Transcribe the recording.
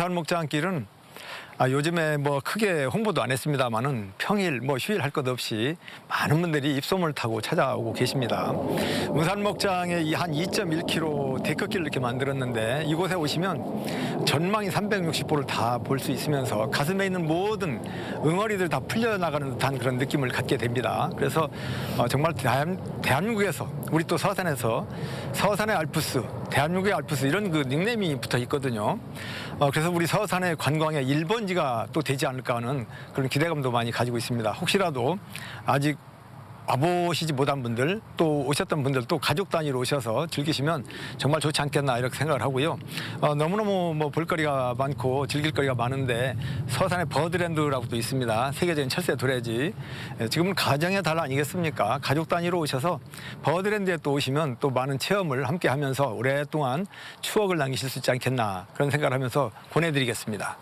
운산 목장 길은 아, 요즘에 뭐 크게 홍보도 안 했습니다만은 평일 뭐 휴일 할 것 없이 많은 분들이 입소문을 타고 찾아오고 계십니다. 운산 목장에 이한 2.1km 데크길을 이렇게 만들었는데 이곳에 오시면 전망이 360도를 다 볼 수 있으면서 가슴에 있는 모든 응어리들 다 풀려나가는 듯한 그런 느낌을 갖게 됩니다. 그래서 어, 정말 대한, 대한민국에서 우리 또 서산에서 서산의 알프스, 대한민국의 알프스 이런 그 닉네임이 붙어 있거든요. 어, 그래서 우리 서산의 관광의 1번 지가 또 되지 않을까 하는 그런 기대감도 많이 가지고 있습니다. 혹시라도 아직 와보시지 못한 분들 또 오셨던 분들 또 가족 단위로 오셔서 즐기시면 정말 좋지 않겠나 이렇게 생각을 하고요. 어, 너무너무 뭐 볼거리가 많고 즐길거리가 많은데 서산의 버드랜드라고도 있습니다. 세계적인 철새 도래지. 예, 지금은 가정의 달 아니겠습니까? 가족 단위로 오셔서 버드랜드에 또 오시면 또 많은 체험을 함께 하면서 오랫동안 추억을 남기실 수 있지 않겠나 그런 생각을 하면서 보내드리겠습니다.